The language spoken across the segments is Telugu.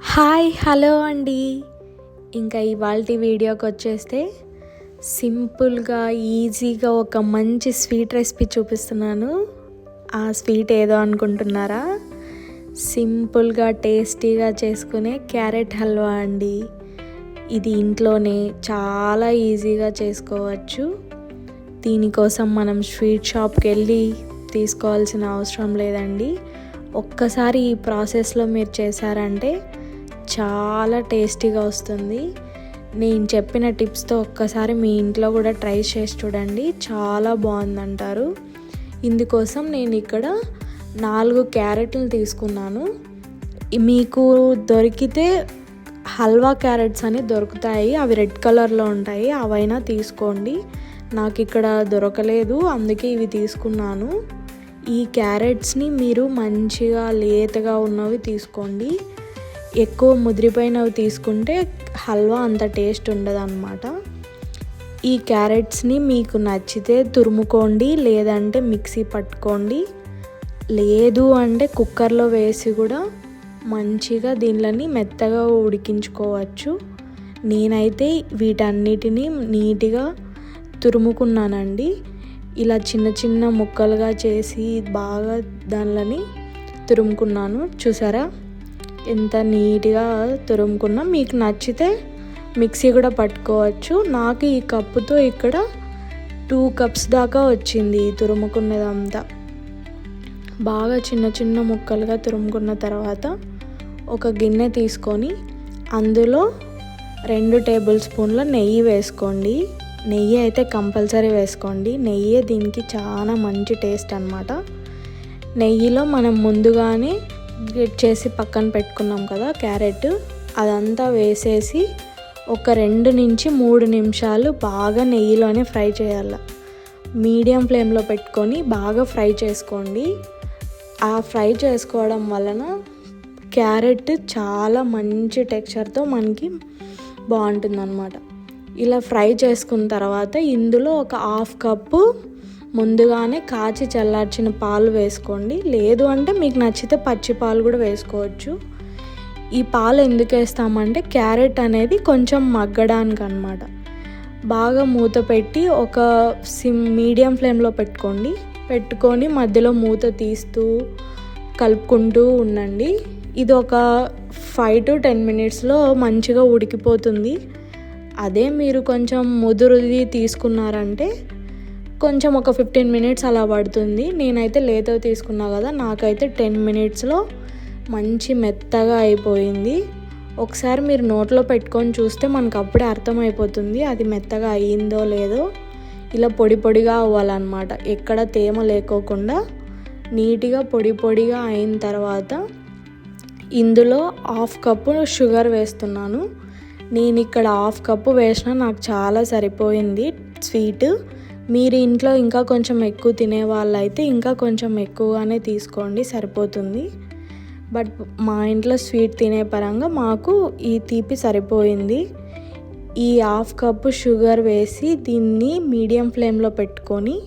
హాయ్ హలో అండి. ఇంకా ఇవాళ వీడియోకి వచ్చేస్తే సింపుల్గా ఈజీగా ఒక మంచి స్వీట్ రెసిపీ చూపిస్తున్నాను. ఆ స్వీట్ ఏదో అనుకుంటున్నారా? సింపుల్గా టేస్టీగా చేసుకునే క్యారెట్ హల్వా అండి. ఇది ఇంట్లోనే చాలా ఈజీగా చేసుకోవచ్చు. దీనికోసం మనం స్వీట్ షాప్కి వెళ్ళి తీసుకోవాల్సిన అవసరం లేదండి. ఒక్కసారి ఈ ప్రాసెస్లో మీరు చేశారంటే చాలా టేస్టీగా వస్తుంది. నేను చెప్పిన టిప్స్తో ఒక్కసారి మీ ఇంట్లో కూడా ట్రై చేసి చూడండి. చాలా బాగుందంటారు. ఇందుకోసం నేను ఇక్కడ నాలుగు క్యారెట్లు తీసుకున్నాను. మీకు దొరికితే హల్వా క్యారెట్స్ అని దొరుకుతాయి. అవి రెడ్ కలర్లో ఉంటాయి. అవైనా తీసుకోండి. నాకు ఇక్కడ దొరకలేదు. అందుకే ఇవి తీసుకున్నాను. ఈ క్యారెట్స్ని మీరు మంచిగా లేతగా ఉన్నవి తీసుకోండి. ఎక్కువ ముదిరిపోయినవి తీసుకుంటే హల్వా అంత టేస్ట్ ఉండదన్నమాట. ఈ క్యారెట్స్ని మీకు నచ్చితే తురుముకోండి లేదంటే మిక్సీ పట్టుకోండి. లేదు అంటే కుక్కర్లో వేసి కూడా మంచిగా దీనిలని మెత్తగా ఉడికించుకోవచ్చు. నేనైతే వీటన్నిటిని నీట్గా తురుముకున్నానండి. ఇలా చిన్న చిన్న ముక్కలుగా చేసి బాగా దానిలని తురుముకున్నాను. చూసారా? ఎంత నీట్గా తురుముకున్నా మీకు నచ్చితే మిక్సీ కూడా పట్టుకోవచ్చు. నాకు ఈ కప్పుతో ఇక్కడ టూ కప్స్ దాకా వచ్చింది తురుముకున్నదంతా. బాగా చిన్న చిన్న ముక్కలుగా తురుముకున్న తర్వాత ఒక గిన్నె తీసుకొని అందులో రెండు టేబుల్ స్పూన్ల నెయ్యి వేసుకోండి. నెయ్యి అయితే కంపల్సరీ వేసుకోండి. నెయ్యి దీనికి చాలా మంచి టేస్ట్ అనమాట నెయ్యిలో మనం ముందుగానే గ్రిట్ చేసి పక్కన పెట్టుకున్నాం కదా క్యారెట్. అదంతా వేసేసి ఒక రెండు నుంచి మూడు నిమిషాలు బాగా నెయ్యిలోనే ఫ్రై చేయాలి. మీడియం ఫ్లేమ్లో పెట్టుకొని బాగా ఫ్రై చేసుకోండి. ఆ ఫ్రై చేసుకోవడం వలన క్యారెట్ చాలా మంచి టెక్స్చర్తో మనకి బాగుంటుందన్నమాట. ఇలా ఫ్రై చేసుకున్న తర్వాత ఇందులో ఒక హాఫ్ కప్పు ముందుగానే కాచి చల్లార్చిన పాలు వేసుకోండి. లేదు అంటే మీకు నచ్చితే పచ్చి పాలు కూడా వేసుకోవచ్చు. ఈ పాలు ఎందుకు వేస్తామంటే క్యారెట్ అనేది కొంచెం మగ్గడానికి అనమాట బాగా మూత పెట్టి ఒక సిమ్ మీడియం ఫ్లేమ్లో పెట్టుకోండి. పెట్టుకొని మధ్యలో మూత తీస్తూ కలుపుకుంటూ ఉండండి. ఇది ఒక ఫైవ్ టు టెన్ మినిట్స్లో మంచిగా ఉడికిపోతుంది. అదే మీరు కొంచెం ముదురుది తీసుకున్నారంటే కొంచెం ఒక ఫిఫ్టీన్ మినిట్స్ అలా పడుతుంది. నేనైతే లేతవి తీసుకున్నా కదా నాకైతే టెన్ మినిట్స్లో మంచి మెత్తగా అయిపోయింది. ఒకసారి మీరు నోట్లో పెట్టుకొని చూస్తే మనకు అప్పుడే అర్థమైపోతుంది అది మెత్తగా అయ్యిందో లేదో. ఇలా పొడి పొడిగా అవ్వాలన్నమాట. ఎక్కడ తేమ లేకోకుండా నీట్గా పొడి పొడిగా అయిన తర్వాత ఇందులో హాఫ్ కప్పు షుగర్ వేస్తున్నాను. నేను ఇక్కడ హాఫ్ కప్పు వేసిన నాకు చాలా సరిపోయింది స్వీట్. మీరు ఇంట్లో ఇంకా కొంచెం ఎక్కువ తినే వాళ్ళైతే ఇంకా కొంచెం ఎక్కువగానే తీసుకోండి సరిపోతుంది. బట్ మా ఇంట్లో స్వీట్ తినే పరంగా మాకు ఈ తీపి సరిపోయింది. ఈ హాఫ్ కప్పు షుగర్ వేసి దీన్ని మీడియం ఫ్లేమ్లో పెట్టుకొని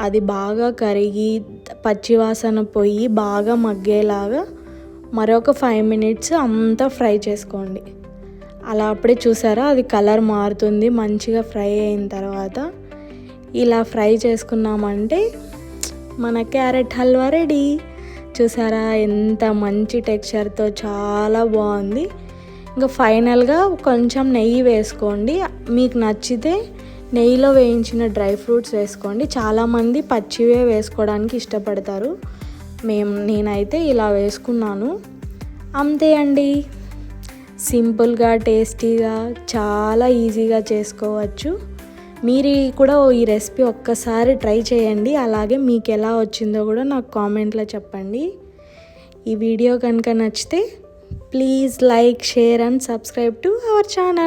అది బాగా కరిగి పచ్చివాసన పోయి బాగా మగ్గేలాగా మరొక ఫైవ్ మినిట్స్ అంతా ఫ్రై చేసుకోండి. అలా అప్పుడే చూసారా? అది కలర్ మారుతుంది మంచిగా ఫ్రై అయిన తర్వాత. ఇలా ఫ్రై చేసుకున్నామంటే మన క్యారెట్ హల్వా రెడీ. చూసారా? ఎంత మంచి టెక్స్చర్తో చాలా బాగుంది. ఇంకా ఫైనల్గా కొంచెం నెయ్యి వేసుకోండి. మీకు నచ్చితే నెయ్యిలో వేయించిన డ్రై ఫ్రూట్స్ వేసుకోండి. చాలామంది పచ్చివే వేసుకోవడానికి ఇష్టపడతారు. మేము నేనైతే ఇలా వేసుకున్నాను. అంతే అండి. సింపుల్గా టేస్టీగా చాలా ఈజీగా చేసుకోవచ్చు. మీరు కూడా ఈ రెసిపీ ఒక్కసారి ట్రై చేయండి. అలాగే మీకు ఎలా వచ్చిందో కూడా నాకు కామెంట్లో చెప్పండి. ఈ వీడియో కనుక నచ్చితే please like share and subscribe to our channel.